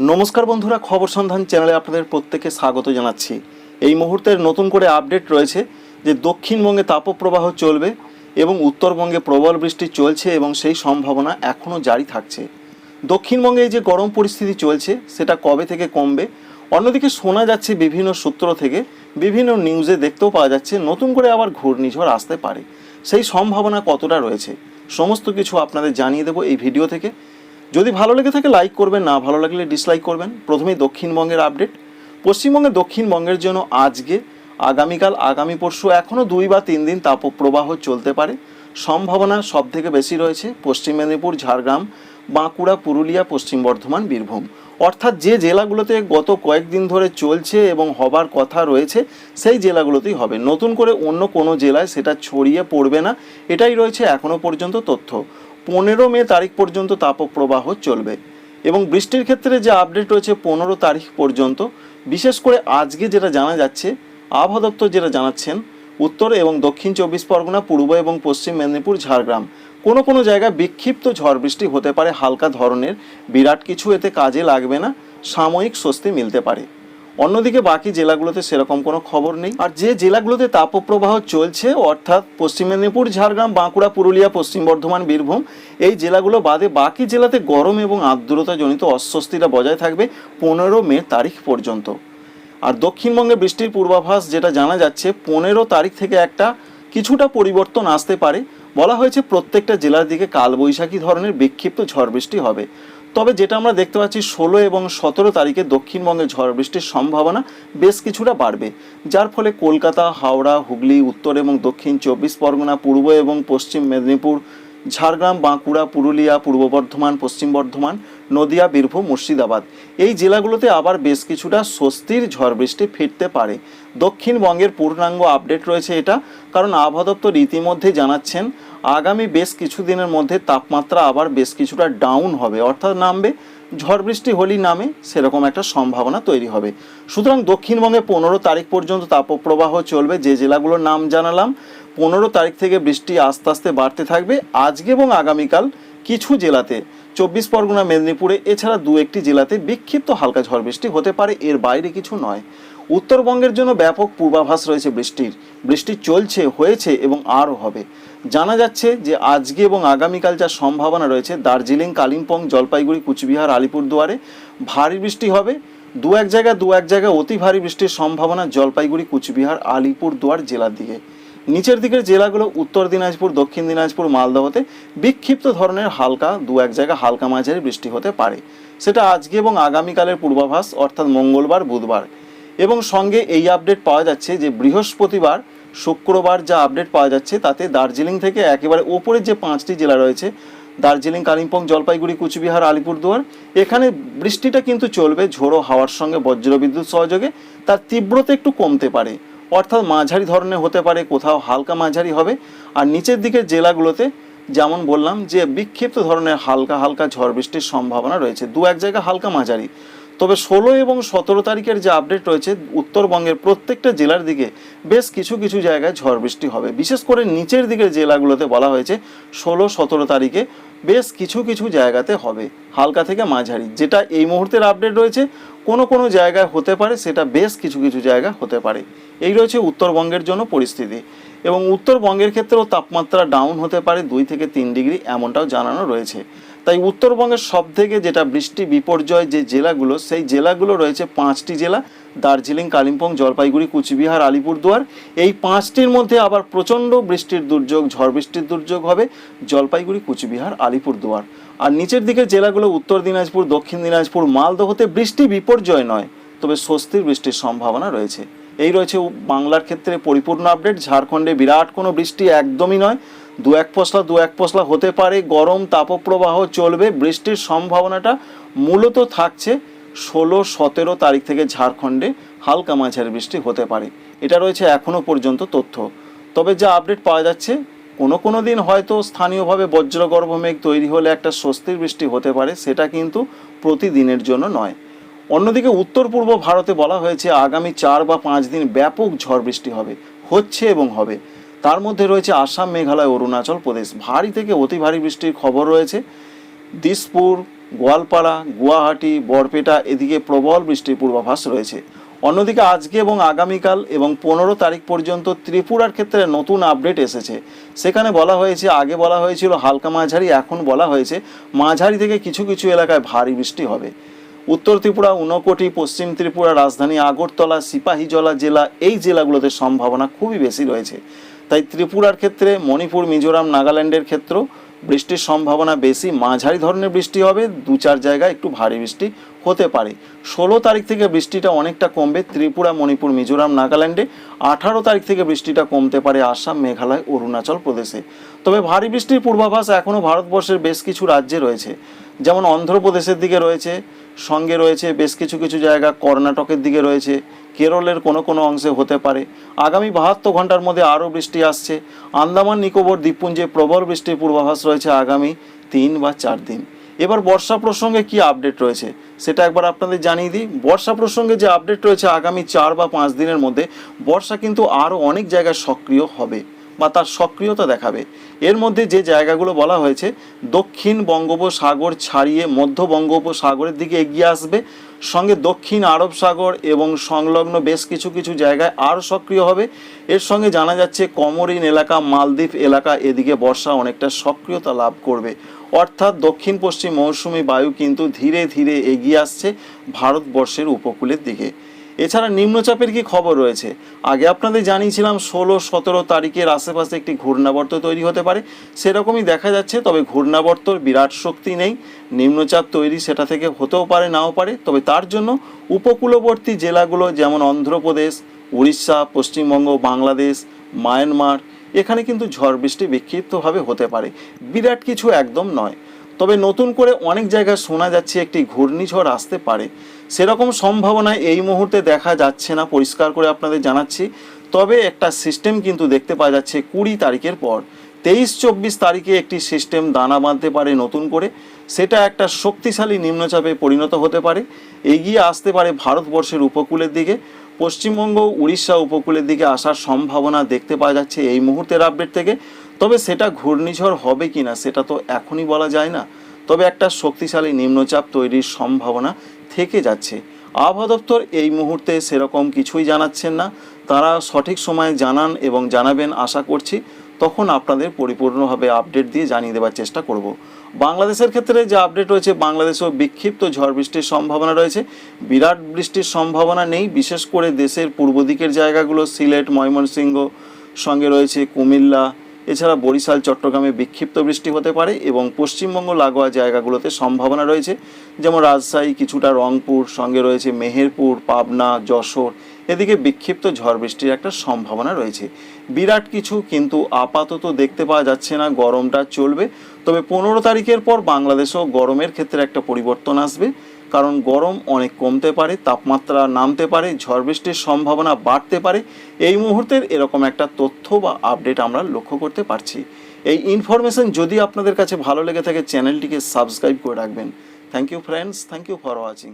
নমস্কার বন্ধুরা, খবর সন্ধান চ্যানেলে আপনাদের প্রত্যেকে স্বাগত জানাচ্ছি। এই মুহূর্তের নতুন করে আপডেট রয়েছে যে দক্ষিণবঙ্গে তাপপ্রবাহ চলবে এবং উত্তরবঙ্গে প্রবল বৃষ্টি চলছে এবং সেই সম্ভাবনা এখনও জারি থাকছে। দক্ষিণবঙ্গে যে গরম পরিস্থিতি চলছে, সেটা কবে থেকে কমবে? অন্যদিকে শোনা যাচ্ছে বিভিন্ন সূত্র থেকে বিভিন্ন নিউজে দেখতেও পাওয়া যাচ্ছে নতুন করে আবার ঘূর্ণিঝড় আসতে পারে। সেই সম্ভাবনা কতটা রয়েছে, সমস্ত কিছু আপনাদের জানিয়ে দেবো এই ভিডিও থেকে। যদি ভালো লেগে থাকে লাইক করবেন, না ভালো লাগলে ডিসলাইক করবেন। প্রথমেই দক্ষিণবঙ্গের আপডেট পশ্চিমবঙ্গে দক্ষিণবঙ্গের জন্য আজকে, আগামীকাল, আগামী পরশু এখনও দুই বা তিন দিন তাপপ্রবাহ চলতে পারে। সম্ভাবনা সব থেকে বেশি রয়েছে পশ্চিম মেদিনীপুর, ঝাড়গ্রাম, বাঁকুড়া, পুরুলিয়া, পশ্চিম বর্ধমান, বীরভূম। অর্থাৎ যে জেলাগুলোতে গত কয়েকদিন ধরে চলছে এবং হবার কথা রয়েছে, সেই জেলাগুলোতেই হবে। নতুন করে অন্য কোনো জেলায় সেটা ছড়িয়ে পড়বে না। এটাই রয়েছে এখনও পর্যন্ত তথ্য। পনেরো মে তারিখ পর্যন্ত তাপপ্রবাহ চলবে এবং বৃষ্টির ক্ষেত্রে যে আপডেট রয়েছে পনেরো তারিখ পর্যন্ত, বিশেষ করে আজকে যেটা জানা যাচ্ছে, আবহাওয়া দপ্তর যেটা জানাচ্ছেন, উত্তর এবং দক্ষিণ চব্বিশ পরগনা, পূর্ব এবং পশ্চিম মেদিনীপুর, ঝাড়গ্রাম। কোনো কোনো জায়গায় বিক্ষিপ্ত ঝড় বৃষ্টি হতে পারে, হালকা ধরনের, বিরাট কিছু এতে কাজে লাগবে না, সাময়িক স্বস্তি মিলতে পারে। অন্যদিকে বাকি জেলাগুলোতে সেরকম কোনো খবর নেই। আর যে জেলাগুলোতে তাপপ্রবাহ চলছে, অর্থাৎ পশ্চিম মেদিনীপুর, ঝাড়গ্রাম, বাঁকুড়া, পুরুলিয়া, পশ্চিম বর্ধমান, বীরভূম, এই জেলাগুলো বাদে বাকি জেলাতে গরম এবং আর্দ্রতাজনিত অস্বস্তিটা বজায় থাকবে পনেরো মে তারিখ পর্যন্ত। আর দক্ষিণবঙ্গে বৃষ্টির পূর্বাভাস যেটা জানা যাচ্ছে, পনেরো তারিখ থেকে একটা কিছুটা পরিবর্তন আসতে পারে। বলা হয়েছে প্রত্যেকটা জেলার দিকে কালবৈশাখী ধরনের বিক্ষিপ্ত ঝড় বৃষ্টি হবে। তবে যেটা আমরা দেখতে পাচ্ছি, ষোলো এবং সতেরো তারিখে দক্ষিণবঙ্গে ঝড় বৃষ্টির সম্ভাবনা বেশ কিছুটা বাড়বে। যার ফলে কলকাতা, হাওড়া, হুগলি, উত্তর এবং দক্ষিণ চব্বিশ পরগনা, পূর্ব এবং পশ্চিম মেদিনীপুর, ঝাড়গ্রাম, বাঁকুড়া, পুরুলিয়া, পূর্ব বর্ধমান, পশ্চিম বর্ধমান, নদিয়া, বীরভূম, মুর্শিদাবাদ। এই জেলাগুলোতে আবার বেশ কিছুটা স্বস্তির ঝড় বৃষ্টি ফিরতে পারে। দক্ষিণবঙ্গের পূর্ণাঙ্গ আপডেট রয়েছে এটা, কারণ আবহাওয়া দপ্তর ইতিমধ্যে জানাচ্ছেন আগামী বেশ কিছু দিনের মধ্যে তাপমাত্রা আবার বেশ কিছুটা ডাউন হবে, অর্থাৎ নামবে। ঝড় বৃষ্টি হলেই নামে, সেরকম একটা সম্ভাবনা তৈরি হবে। সুতরাং দক্ষিণবঙ্গে পনেরো তারিখ পর্যন্ত তাপপ্রবাহ চলবে, যে জেলাগুলোর নাম জানালাম, পনেরো তারিখ থেকে বৃষ্টি আস্তে আস্তে বাড়তে থাকবে। আজকে এবং আগামীকাল কিছু জেলাতে, চব্বিশ পরগনা, মেদিনীপুরে, এছাড়া দু একটি জেলাতে বিক্ষিপ্ত হালকা ঝড় বৃষ্টি হতে পারে, এর বাইরে কিছু নয়। উত্তরবঙ্গের জন্য ব্যাপক পূর্বাভাস রয়েছে বৃষ্টির। বৃষ্টি চলছে, হয়েছে এবং আরও হবে। জানা যাচ্ছে যে আজকে এবং আগামীকাল যা সম্ভাবনা রয়েছে, দার্জিলিং, কালিম্পং, জলপাইগুড়ি, কুচবিহার, আলিপুরদুয়ারে ভারী বৃষ্টি হবে। দু এক জায়গায় দু এক জায়গায় অতি ভারী বৃষ্টির সম্ভাবনা জলপাইগুড়ি, কুচবিহার, আলিপুরদুয়ার জেলার দিকে। নিচের দিকের জেলাগুলো উত্তর দিনাজপুর, দক্ষিণ দিনাজপুর মালদহতে বিক্ষিপ্ত ধরনের হালকা, দু এক জায়গায় হালকা মাঝারি বৃষ্টি হতে পারে। সেটা আজকে এবং আগামীকালের পূর্বাভাস, অর্থাৎ মঙ্গলবার, বুধবার। এবং সঙ্গে এই আপডেট পাওয়া যাচ্ছে যে বৃহস্পতিবার, শুক্রবার যা আপডেট পাওয়া যাচ্ছে তাতে দার্জিলিং থেকে একেবারে ওপরের যে পাঁচটি জেলা রয়েছে, দার্জিলিং, কালিম্পং, জলপাইগুড়ি, কুচবিহার, আলিপুরদুয়ার, এখানে বৃষ্টিটা কিন্তু চলবে ঝোড়ো হাওয়ার সঙ্গে বজ্রবিদ্যুৎ সহযোগে, তার তীব্রতা একটু কমতে পারে। অর্থাৎ মাঝারি ধরনের হতে পারে, কোথাও হালকা মাঝারি হবে। আর নিচের দিকের জেলাগুলোতে যেমন বললাম যে বিক্ষিপ্ত ধরনের হালকা হালকা ঝড় বৃষ্টির সম্ভাবনা রয়েছে। দু এক জায়গা হালকা মাঝারি। তবে ষোলো এবং সতেরো তারিখের যে আপডেট রয়েছে, উত্তরবঙ্গের প্রত্যেকটা জেলার দিকে বেশ কিছু কিছু জায়গায় ঝড় বৃষ্টি হবে। বিশেষ করে নিচের দিকের জেলাগুলোতে বলা হয়েছে, ষোলো, সতেরো তারিখে বেশ কিছু কিছু জায়গাতে হবে, হালকা থেকে মাঝারি। যেটা এই মুহূর্তের আপডেট রয়েছে, কোনো কোনো জায়গায় হতে পারে, সেটা বেশ কিছু কিছু জায়গা হতে পারে। এই রয়েছে উত্তরবঙ্গের জন্য পরিস্থিতি। এবং উত্তরবঙ্গের ক্ষেত্রেও তাপমাত্রা ডাউন হতে পারে দুই থেকে তিন ডিগ্রি এমনটাও জানানো রয়েছে। তাই উত্তরবঙ্গের সব থেকে যেটা বৃষ্টি বিপর্যয় যে জেলাগুলো, সেই জেলাগুলো রয়েছে পাঁচটি জেলা। দার্জিলিং, কালিম্পং, জলপাইগুড়ি, কুচবিহার, আলিপুরদুয়ার। এই পাঁচটির মধ্যে আবার প্রচণ্ড বৃষ্টির দুর্যোগ, ঝড় বৃষ্টির দুর্যোগ হবে জলপাইগুড়ি, কুচবিহার, আলিপুরদুয়ার। আর নিচের দিকের জেলাগুলো উত্তর দিনাজপুর, দক্ষিণ দিনাজপুর, মালদহতে বৃষ্টি বিপর্যয় নয়, তবে স্বস্তির বৃষ্টির সম্ভাবনা রয়েছে। এই রয়েছে বাংলার ক্ষেত্রে পরিপূর্ণ আপডেট, ঝাড়খণ্ডে বিরাট কোনো বৃষ্টি একদমই নয়। দু এক পশলা দু এক পশলা হতে পারে, গরম তাপপ্রবাহ চলবে, বৃষ্টির সম্ভাবনাটা মূলত থাকছে ষোলো, সতেরো তারিখ থেকে ঝাড়খণ্ডে হালকা মাঝারি বৃষ্টি হতে পারে। এটা রয়েছে এখনও পর্যন্ত তথ্য। তবে যা আপডেট পাওয়া যাচ্ছে, কোনো কোনো দিন হয়তো স্থানীয়ভাবে বজ্রগর্ভ মেঘ তৈরি হলে একটা স্বস্তির বৃষ্টি হতে পারে, সেটা কিন্তু প্রতিদিনের জন্য নয়। অন্যদিকে উত্তর পূর্ব ভারতে বলা হয়েছে, আগামী চার বা পাঁচ দিন ব্যাপক ঝড় বৃষ্টি হবে, হচ্ছে এবং হবে। তার মধ্যে রয়েছে আসাম, মেঘালয়, অরুণাচল প্রদেশ। ভারী থেকে অতি ভারী বৃষ্টির খবর রয়েছে। দিসপুর, গোয়ালপাড়া, গুয়াহাটি, বরপেটা এদিকে প্রবল বৃষ্টির পূর্বাভাস রয়েছে। অন্যদিকে আজকে এবং আগামীকাল এবং পনেরো তারিখ পর্যন্ত ত্রিপুরার ক্ষেত্রে নতুন আপডেট এসেছে। সেখানে বলা হয়েছে, আগে বলা হয়েছিল হালকা মাঝারি, এখন বলা হয়েছে মাঝারি থেকে কিছু কিছু এলাকায় ভারী বৃষ্টি হবে। উত্তর ত্রিপুরা, ঊনকোটি, পশ্চিম ত্রিপুরা, রাজধানী আগরতলা, সিপাহীজলা জেলা, এই জেলাগুলোতে সম্ভাবনা খুবই বেশি রয়েছে। তাই ত্রিপুরার ক্ষেত্রে মণিপুর, মিজোরাম, নাগাল্যান্ডের ক্ষেত্রেও বৃষ্টির সম্ভাবনা বেশি। মাঝারি ধরনের বৃষ্টি হবে দু চার জায়গায় একটু ভারী বৃষ্টি হতে পারে। ষোলো তারিখ থেকে বৃষ্টিটা অনেকটা কমবে, ত্রিপুরা, মণিপুর, মিজোরাম, নাগাল্যান্ডে। আঠারো তারিখ থেকে বৃষ্টিটা কমতে পারে আসাম, মেঘালয়, অরুণাচল প্রদেশে। তবে ভারী বৃষ্টির পূর্বাভাস এখনও ভারতবর্ষের বেশ কিছু রাজ্যে রয়েছে। যেমন অন্ধ্রপ্রদেশের দিকে রয়েছে সঙ্গে রয়েছে বেশ কিছু কিছু জায়গা, কর্ণাটকের দিকে রয়েছে, কেরলের কোনো কোনো অংশে হতে পারে। আগামী বাহাত্তর ঘণ্টার মধ্যে আরও বৃষ্টি আসছে। আন্দামান, নিকোবর, দ্বীপপুঞ্জে প্রবল বৃষ্টির পূর্বাভাস রয়েছে আগামী তিন বা চার দিন। এবার বর্ষা প্রসঙ্গে কি আপডেট রয়েছে, সেটা একবার আপনাদের জানিয়ে দিই। বর্ষা প্রসঙ্গে যে আপডেট রয়েছে আগামী চার বা পাঁচ দিনের মধ্যে, বর্ষা কিন্তু আরও অনেক জায়গায় সক্রিয় হবে। বা তার সক্রিয়তা দেখাবে। এর মধ্যে যে জায়গাগুলো বলা হয়েছে, দক্ষিণ বঙ্গোপসাগর ছাড়িয়ে মধ্য বঙ্গোপসাগরের দিকে এগিয়ে আসবে। সঙ্গে দক্ষিণ আরব সাগর এবং সংলগ্ন বেশ কিছু কিছু জায়গায় আরও সক্রিয় হবে। এর সঙ্গে জানা যাচ্ছে, কমরিন এলাকা, মালদ্বীপ এলাকা এদিকে বর্ষা অনেকটা সক্রিয়তা লাভ করবে। অর্থাৎ দক্ষিণ পশ্চিম মৌসুমি বায়ু কিন্তু ধীরে ধীরে এগিয়ে আসছে ভারতবর্ষের উপকূলের দিকে। এছাড়া নিম্নচাপের কি খবর রয়েছে? আগে আপনাদের জানিয়েছিলাম ষোলো, সতেরো তারিখের আশেপাশে একটি ঘূর্ণাবর্ত তৈরি হতে পারে। সেরকমই দেখা যাচ্ছে, তবে ঘূর্ণাবর্তর বিরাট শক্তি নেই। নিম্নচাপ তৈরি সেটা থেকে হতেও পারে, নাও পারে। তবে তার জন্য উপকূলবর্তী জেলাগুলো যেমন অন্ধ্রপ্রদেশ, উড়িষ্যা, পশ্চিমবঙ্গ, বাংলাদেশ, মায়ানমার, এখানে কিন্তু ঝড় বৃষ্টি বিক্ষিপ্তভাবে হতে পারে। বিরাট কিছু একদম নয়। তবে নতুন করে অনেক জায়গায় শোনা যাচ্ছে একটি ঘূর্ণিঝড় আসতে পারে। সেরকম সম্ভাবনা এই মুহূর্তে দেখা যাচ্ছে না, পরিষ্কার করে আপনাদের জানাচ্ছি। তবে একটা সিস্টেম কিন্তু দেখতে পাওয়া যাচ্ছে কুড়ি তারিখের পর। তেইশ চব্বিশ তারিখে একটি সিস্টেম দানা বাঁধতে পারে নতুন করে। সেটা একটা শক্তিশালী নিম্নচাপে পরিণত হতে পারে। এগিয়ে আসতে পারে ভারতবর্ষের উপকূলের দিকে। পশ্চিমবঙ্গ, উড়িষ্যা উপকূলের দিকে আসার সম্ভাবনা দেখতে পাওয়া যাচ্ছে এই মুহূর্তের আপডেট থেকে। তবে সেটা ঘূর্ণিঝড় হবে কি না সেটা তো এখনই বলা যায় না। তবে একটা শক্তিশালী নিম্নচাপ তৈরির সম্ভাবনা থেকে যাচ্ছে। আবহাওয়া দপ্তর এই মুহূর্তে সেরকম কিছুই জানাচ্ছেন না। তারা সঠিক সময়ে জানান এবং জানাবেন আশা করছি। তখন আপনাদের পরিপূর্ণভাবে আপডেট দিয়ে জানিয়ে দেওয়ার চেষ্টা করব। বাংলাদেশের ক্ষেত্রে যে আপডেট রয়েছে, বাংলাদেশেও বিক্ষিপ্ত ঝড় বৃষ্টির সম্ভাবনা রয়েছে। বিরাট বৃষ্টির সম্ভাবনা নেই। বিশেষ করে দেশের পূর্ব দিকের জায়গাগুলো সিলেট, ময়মনসিংহ সঙ্গে রয়েছে কুমিল্লা এছাড়া বরিশাল, চট্টগ্রামে বিক্ষিপ্ত বৃষ্টি হতে পারে এবং পশ্চিমবঙ্গ লাগোয়া জায়গাগুলোতে সম্ভাবনা রয়েছে, যেমন রাজশাহী কিছুটা রংপুর, সঙ্গে রয়েছে মেহেরপুর, পাবনা, যশোর। এদিকে বিক্ষিপ্ত ঝড় বৃষ্টির একটা সম্ভাবনা রয়েছে। বিরাট কিছু কিন্তু আপাতত দেখতে পাওয়া যাচ্ছে না, গরমটা চলবে। তবে পনেরো তারিখের পর বাংলাদেশেও গরমের ক্ষেত্রে একটা পরিবর্তন আসবে। কারণ গরম অনেক কমতে পারে, তাপমাত্রা নামতে পারে, ঝড় বৃষ্টির সম্ভাবনা বাড়তে পারে। এই মুহূর্তের এরকম একটা তথ্য বা আপডেট আমরা লক্ষ্য করতে পারছি। এই ইনফরমেশন যদি আপনাদের কাছে ভালো লেগে থাকে, চ্যানেলটিকে সাবস্ক্রাইব করে রাখবেন। Thank you friends thank you for watching